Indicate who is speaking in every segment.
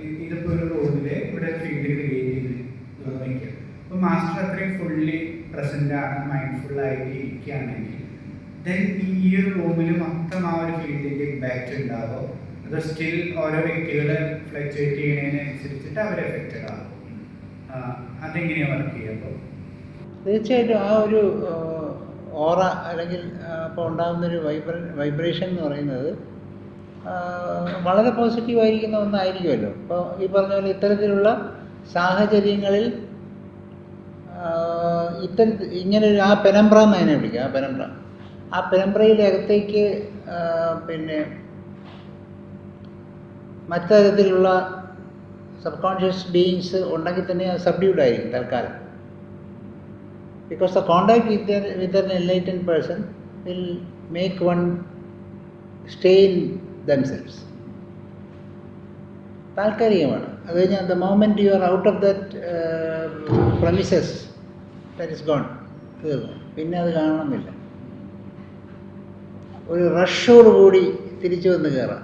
Speaker 1: E- ഇതിപ്പോ ഒരു റോഡിൽ ഇവിടെ ഫീൽഡ് ക്രിയേറ്റ് ചെയ്ത് നിർമ്മിക്കുക. അപ്പൊ മാസ്റ്റർ അത്രയും ഫുള്ളി പ്രസന്റ് ആണ് മൈൻഡ്ഫുൾ ആയിട്ട് ഇരിക്കുകയാണെങ്കിൽ ദെൻ ഈ ഒരു റൂമിൽ മൊത്തം ആ ഒരു ഫീൽഡിന്റെ ഇമ്പാക്റ്റ് ഉണ്ടാവോ. അത് സ്റ്റിൽ ഓരോ വ്യക്തികൾ ഫ്ലക്ച്വേറ്റ് ചെയ്യുന്നതിനനുസരിച്ചിട്ട് അവർ എഫക്റ്റഡ് ആകും ആ, അതെങ്ങനെയാ വർക്ക് ചെയ്യുക അപ്പോൾ
Speaker 2: തീർച്ചയായിട്ടും ആ ഒരു ഓറ അല്ലെങ്കിൽ അപ്പോൾ ഉണ്ടാകുന്നൊരു വൈബ്ര വൈബ്രേഷൻ എന്ന് പറയുന്നത് വളരെ പോസിറ്റീവായിരിക്കുന്ന ഒന്നായിരിക്കുമല്ലോ. ഇപ്പോൾ ഈ പറഞ്ഞ പോലെ ഇത്തരത്തിലുള്ള സാഹചര്യങ്ങളിൽ ഇത്തരത്തിൽ ഇങ്ങനെ ആ പെനംബ്ര എന്ന് അതിനെ വിളിക്കുക ആ പെനംബ്ര. ആ പെനംബ്രയിലകത്തേക്ക് പിന്നെ മറ്റുതരത്തിലുള്ള സബ് കോൺഷ്യസ് ബീയിങ്സ് ഉണ്ടെങ്കിൽ തന്നെ സബ്ഡ്യൂഡ് ആയിരിക്കും തൽക്കാലം. Because the contact with, with with an person will will one one stay themselves. താൽക്കാലികമാണ്. അത് കഴിഞ്ഞാൽ the moment you are out of that premises that is gone തീർന്നു പിന്നെ അത് കാണണമെന്നില്ല ഒരു റഷോടുകൂടി തിരിച്ചു വന്ന് കയറാം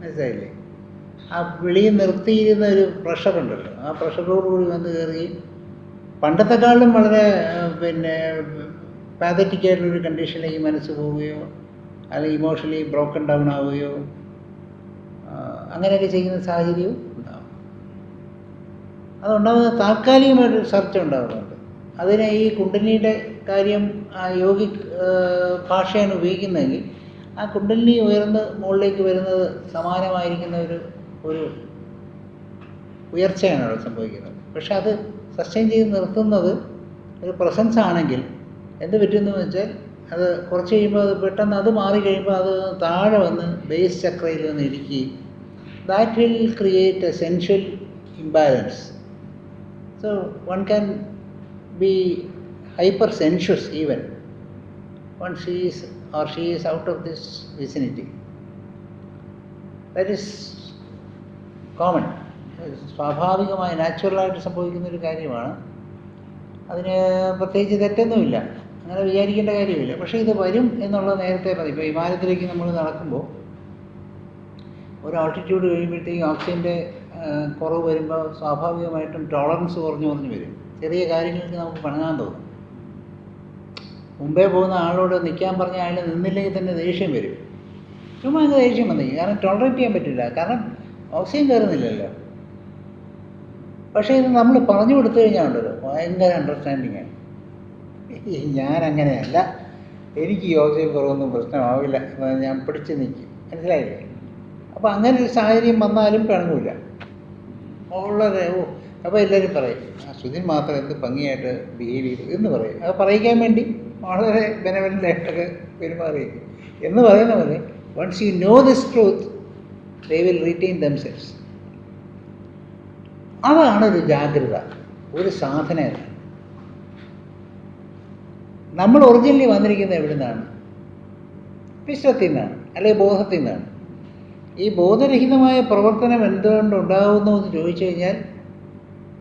Speaker 2: മനസ്സിലായില്ലേ? ആ വെളിയിൽ നിർത്തിയിരുന്ന ഒരു പ്രഷറുണ്ടല്ലോ ആ പ്രഷറോടുകൂടി വന്ന് കയറുകയും പണ്ടത്തെക്കാളും വളരെ പിന്നെ പാതറ്റിക്കായിട്ടുള്ളൊരു കണ്ടീഷനിലേക്ക് മനസ്സ് പോവുകയോ അല്ലെങ്കിൽ ഇമോഷണലി ബ്രോക്കൺ ഡൗൺ ആവുകയോ അങ്ങനെയൊക്കെ ചെയ്യുന്ന സാഹചര്യവും ഉണ്ടാവും. അതുണ്ടാകുന്ന താൽക്കാലികമായിട്ടൊരു ചർച്ച ഉണ്ടാകുന്നുണ്ട് അതിനെ ഈ കുണ്ടലിനിയുടെ കാര്യം ആ യോഗി ഭാഷയാണ് ഉപയോഗിക്കുന്നതെങ്കിൽ ആ കുണ്ടലിനി ഉയർന്ന് മുകളിലേക്ക് വരുന്നത് സമാനമായിരിക്കുന്ന ഒരു ഒരു ഉയർച്ചയാണ് അവിടെ സംഭവിക്കുന്നത്. പക്ഷെ അത് സസ്റ്റെയിൻ ചെയ്ത് നിർത്തുന്നത് ഒരു പ്രസൻസ് ആണെങ്കിൽ എന്ത് പറ്റുമെന്ന് വെച്ചാൽ അത് കുറച്ച് കഴിയുമ്പോൾ അത് പെട്ടെന്ന് അത് മാറി കഴിയുമ്പോൾ അത് താഴെ വന്ന് ബേസ് ചക്രയിൽ വന്ന് ഇരിക്കുകയും that will create a sensual imbalance so one can be hyper sensuous even one she's or she's out of this vicinity that is common സ്വാഭാവികമായി നാച്ചുറലായിട്ട് സംഭവിക്കുന്ന ഒരു കാര്യമാണ്. അതിന് പ്രത്യേകിച്ച് തെറ്റൊന്നുമില്ല. അങ്ങനെ വിചാരിക്കേണ്ട കാര്യമില്ല. പക്ഷേ ഇത് വരും എന്നുള്ള നേരത്തെ മതി. ഇപ്പോൾ വിമാനത്തിലേക്ക് നമ്മൾ നടക്കുമ്പോൾ ഒരു ആൾട്ടിറ്റ്യൂഡ് കഴിയുമ്പോഴത്തേക്കും ഓക്സിജന്റെ കുറവ് വരുമ്പോൾ സ്വാഭാവികമായിട്ടും ടോളറൻസ് കുറഞ്ഞു കുറഞ്ഞു വരും. ചെറിയ കാര്യങ്ങൾക്ക് നമുക്ക് പണങ്ങാൻ തോന്നും. മുമ്പേ പോകുന്ന ആളോട് നിൽക്കാൻ പറഞ്ഞ അയാൾ നിന്നില്ലെങ്കിൽ തന്നെ ദേഷ്യം വരും. ചുമ്മാ അങ്ങ് ദേഷ്യം വന്നിരിക്കും കാരണം ടോളറേറ്റ് ചെയ്യാൻ പറ്റില്ല. കാരണം ഓക്സിജൻ കയറുന്നില്ലല്ലോ. പക്ഷേ ഇത് നമ്മൾ പറഞ്ഞു കൊടുത്തു കഴിഞ്ഞാൽ ഉണ്ടല്ലോ. ഭയങ്കര അണ്ടർസ്റ്റാൻഡിങ് ആണ്. ഈ ഞാൻ അങ്ങനെയല്ല എനിക്ക് ഓക്സിജൻ കുറവൊന്നും പ്രശ്നമാവില്ല. എന്നാൽ ഞാൻ പിടിച്ച് നിൽക്കും മനസ്സിലായില്ലേ? അപ്പോൾ അങ്ങനെ ഒരു സാഹചര്യം വന്നാലും പിണങ്ങില്ല ഉള്ളത് ഓ അപ്പോൾ എല്ലാവരും പറയും ആ സുധിൻ മാത്രം എന്ത് ഭംഗിയായിട്ട് ബിഹേവ് ചെയ്തു എന്ന് പറയും. അത് പറയിക്കാൻ വേണ്ടി വളരെ ബെനവലന്റായിട്ടൊക്കെ പെരുമാറിയിരിക്കും. എന്ന് പറയുന്ന പോലെ once you know this truth they will retain themselves അതാണ് ഒരു ജാഗ്രത ഒരു സാധനയല്ല. നമ്മൾ ഒറിജിനലി വന്നിരിക്കുന്നത് എവിടെ നിന്നാണ് വിശ്വത്തിൽ നിന്നാണ് അല്ലെങ്കിൽ ബോധത്തിൽ നിന്നാണ് ഈ ബോധരഹിതമായ പ്രവർത്തനം എന്തുകൊണ്ട് ഉണ്ടാകുന്നു എന്ന് ചോദിച്ചു കഴിഞ്ഞാൽ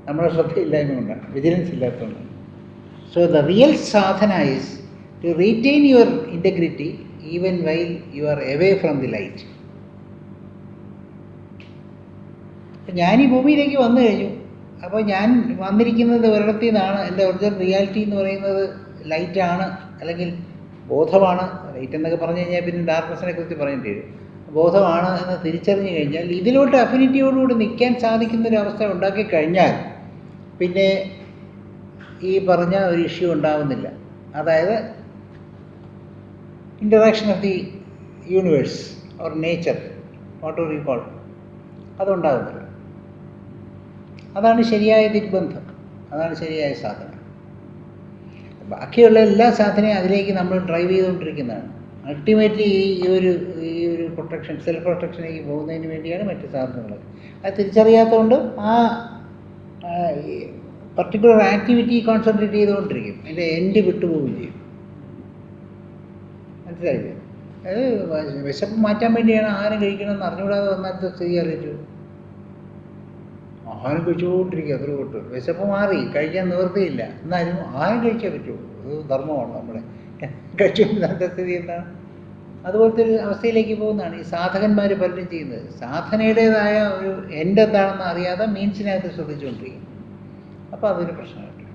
Speaker 2: നമ്മുടെ ശ്രദ്ധയില്ലായ്മ കൊണ്ടാണ് വിജിലൻസ് ഇല്ലാത്തതുകൊണ്ട്. So the real sadhana is to retain your integrity even while you are away from the light ഞാൻ ഈ ഭൂമിയിലേക്ക് വന്നു കഴിഞ്ഞു. അപ്പോൾ ഞാൻ വന്നിരിക്കുന്നത് ഒരിടത്തിൽ നിന്നാണ് എന്റെ ഒറിജിനൽ റിയാലിറ്റി എന്ന് പറയുന്നത് ലൈറ്റാണ് അല്ലെങ്കിൽ ബോധമാണ് ലൈറ്റ് എന്നൊക്കെ പറഞ്ഞു കഴിഞ്ഞാൽ പിന്നെ ഡാർക്ക്നെസ്സിനെ കുറിച്ച് പറയേണ്ടി വരും. ബോധമാണ് എന്ന് തിരിച്ചറിഞ്ഞു കഴിഞ്ഞാൽ ഇതിലോട്ട് അഫിനിറ്റിയോടുകൂടി നിൽക്കാൻ സാധിക്കുന്ന ഒരു അവസ്ഥ ഉണ്ടാക്കി കഴിഞ്ഞാൽ പിന്നെ ഈ പറഞ്ഞ ഒരു ഇഷ്യൂ ഉണ്ടാവുന്നില്ല. അതായത് interaction of the universe or nature what or you call അതുണ്ടാകുന്നില്ല അതാണ് ശരിയായ ദിഗ്ബന്ധം. അതാണ് ശരിയായ സാധന. ബാക്കിയുള്ള എല്ലാ സാധനവും അതിലേക്ക് നമ്മൾ ഡ്രൈവ് ചെയ്തുകൊണ്ടിരിക്കുന്നതാണ്. അൾട്ടിമേറ്റ്ലി ഈ ഒരു ഈ ഒരു പ്രൊട്ടക്ഷൻ സെൽഫ് പ്രൊട്ടക്ഷനിലേക്ക് പോകുന്നതിന് വേണ്ടിയാണ് മറ്റ് സാധനങ്ങൾ അത് തിരിച്ചറിയാത്തതുകൊണ്ട് ആ പർട്ടിക്കുലർ ആക്ടിവിറ്റി കോൺസെൻട്രേറ്റ് ചെയ്തുകൊണ്ടിരിക്കും. അതിന്റെ എൻഡ് വിട്ടുപോവുകയും ചെയ്യും. മനസ്സിലായില്ലേ? അത് വിശപ്പ് മാറ്റാൻ വേണ്ടിയാണ് ആഹാരം കഴിക്കണമെന്ന് അറിഞ്ഞുകൂടാതെ വന്നാലത്തെ സ്ഥിതി അറിയിച്ചു ആഹാരം കഴിച്ചുകൊണ്ടിരിക്കുക അത്ര തൊട്ട് വിശപ്പ് മാറി കഴിക്കാൻ നിവൃത്തിയില്ല. എന്നാലും ആഹാരം കഴിക്കാൻ പറ്റുമോ അത് ധർമ്മമാണ് നമ്മുടെ കഴിച്ചുകൊണ്ടിരുന്ന സ്ഥിതി എന്താണ്? അതുപോലത്തെ ഒരു അവസ്ഥയിലേക്ക് പോകുന്നതാണ് ഈ സാധകന്മാർ പലരും ചെയ്യുന്നത്. സാധനയുടേതായ ഒരു എന്റെ എന്താണെന്ന് അറിയാതെ മീൻസിനകത്ത് ശ്രദ്ധിച്ചുകൊണ്ടിരിക്കും അപ്പോൾ അതൊരു പ്രശ്നമായിട്ട്.